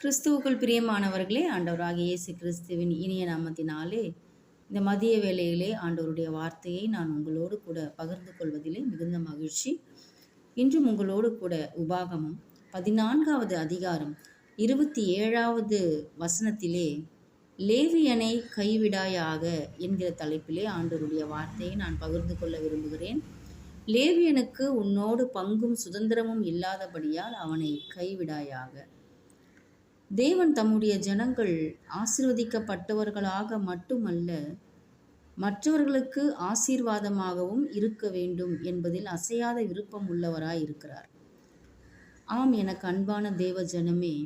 கிறிஸ்துவுக்குள் பிரியமானவர்களே ஆண்டவராக இயேசு கிறிஸ்துவின் இனிய நாமத்தினாலே இந்த மதிய வேளையிலே ஆண்டவருடைய வார்த்தையை நான் உங்களோடு கூட பகிர்ந்து கொள்வதிலே மிகுந்த மகிழ்ச்சி. இன்றும் உங்களோடு கூட உபாகமம் பதினான்காவது அதிகாரம் இருபத்தி ஏழாவது வசனத்திலே லேவியனை கைவிடாயாக என்கிற தலைப்பிலே ஆண்டவருடைய வார்த்தையை நான் பகிர்ந்து கொள்ள விரும்புகிறேன். லேவியனுக்கு உன்னோடு பங்கும் சுதந்திரமும் இல்லாதபடியால் அவனை கைவிடாயாக. தேவன் தம்முடைய ஜனங்கள் ஆசிர்வதிக்கப்பட்டவர்களாக மட்டுமல்ல மற்றவர்களுக்கு ஆசீர்வாதமாகவும் இருக்க வேண்டும் என்பதில் அசையாத விருப்பம் உள்ளவராய் இருக்கிறார். ஆம் எனக்கு அன்பான தேவ ஜனமே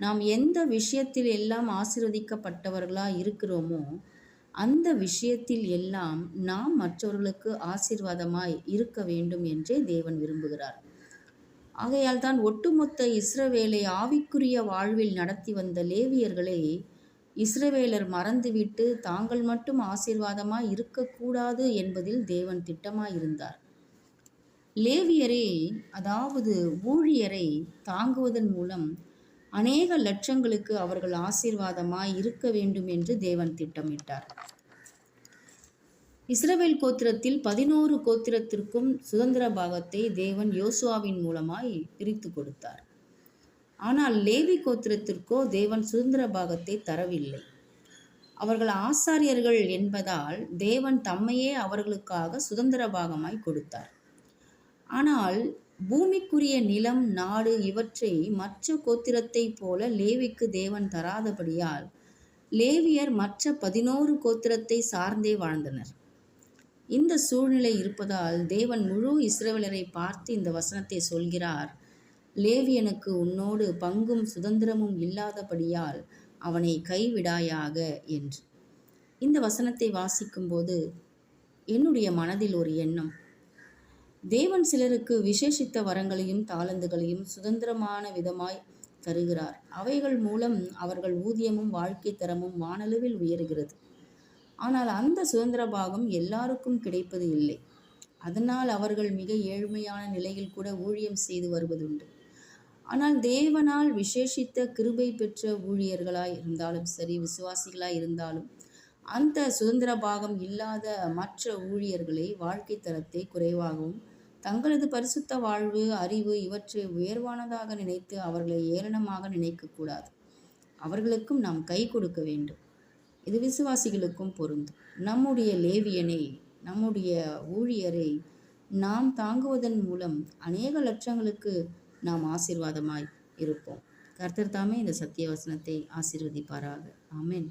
நாம் எந்த விஷயத்தில் எல்லாம் ஆசிர்வதிக்கப்பட்டவர்களாக இருக்கிறோமோ அந்த விஷயத்தில் எல்லாம் நாம் மற்றவர்களுக்கு ஆசீர்வாதமாய் இருக்க வேண்டும் என்றே தேவன் விரும்புகிறார். ஆகையால் தான் ஒட்டுமொத்த இஸ்ரவேலை ஆவிக்குரிய வாழ்வில் நடத்தி வந்த லேவியர்களை இஸ்ரவேலர் மறந்துவிட்டு தாங்கள் மட்டும் ஆசீர்வாதமாய் இருக்கக்கூடாது என்பதில் தேவன் திட்டமாயிருந்தார். லேவியரே அதாவது ஊழியரை தாங்குவதன் மூலம் அநேக லட்சங்களுக்கு அவர்கள் ஆசீர்வாதமாய் இருக்க வேண்டும் என்று தேவன் திட்டமிட்டார். இஸ்ரவேல் கோத்திரத்தில் பதினோரு கோத்திரத்திற்கும் சுதந்திர பாகத்தை தேவன் யோசுவாவின் மூலமாய் பிரித்து கொடுத்தார். ஆனால் லேவி கோத்திரத்திற்கோ தேவன் சுதந்திர பாகத்தை தரவில்லை. அவர்கள் ஆசாரியர்கள் என்பதால் தேவன் தம்மையே அவர்களுக்காக சுதந்திர பாகமாய் கொடுத்தார். ஆனால் பூமிக்குரிய நிலம் நாடு இவற்றை மற்ற கோத்திரத்தைப் போல லேவிக்கு தேவன் தராதபடியால் லேவியர் மற்ற பதினோரு கோத்திரத்தை சார்ந்தே வாழ்ந்தனர். இந்த சூழ்நிலை இருப்பதால் தேவன் முழு இஸ்ரவேலரை பார்த்து இந்த வசனத்தை சொல்கிறார். லேவியனுக்கு உன்னோடு பங்கும் சுதந்திரமும் இல்லாதபடியால் அவனை கைவிடாயாக என்று. இந்த வசனத்தை வாசிக்கும்போது என்னுடைய மனதில் ஒரு எண்ணம். தேவன் சிலருக்கு விசேஷித்த வரங்களையும் தாளந்துகளையும் சுதந்திரமான விதமாய் தருகிறார். அவைகள் மூலம் அவர்கள் ஊதியமும் வாழ்க்கை தரமும் வானளவில் உயர்கிறது. ஆனால் அந்த சுதந்திர பாகம் எல்லாருக்கும் கிடைப்பது இல்லை. அதனால் அவர்கள் மிக ஏழ்மையான நிலையில் கூட ஊழியம் செய்து வருவதுண்டு. ஆனால் தேவனால் விசேஷித்த கிருபை பெற்ற ஊழியர்களாய் இருந்தாலும் சரி விசுவாசிகளாய் இருந்தாலும் அந்த சுதந்திர பாகம் இல்லாத மற்ற ஊழியர்களை வாழ்க்கை தரத்தை குறைவாகவும் தங்களது பரிசுத்த வாழ்வு அறிவு இவற்றை உயர்வானதாக நினைத்து அவர்களை ஏளனமாக நினைக்கக்கூடாது. அவர்களுக்கும் நாம் கை கொடுக்க வேண்டும். இது விசுவாசிகளுக்கும் பொருந்தும். நம்முடைய லேவியனை நம்முடைய ஊழியரை நாம் தாங்குவதன் மூலம் அநேக லட்சங்களுக்கு நாம் ஆசீர்வாதமாய் இருப்போம். கர்த்தர் தாமே இந்த சத்திய வசனத்தை ஆசீர்வதிப்பாராக. ஆமேன்.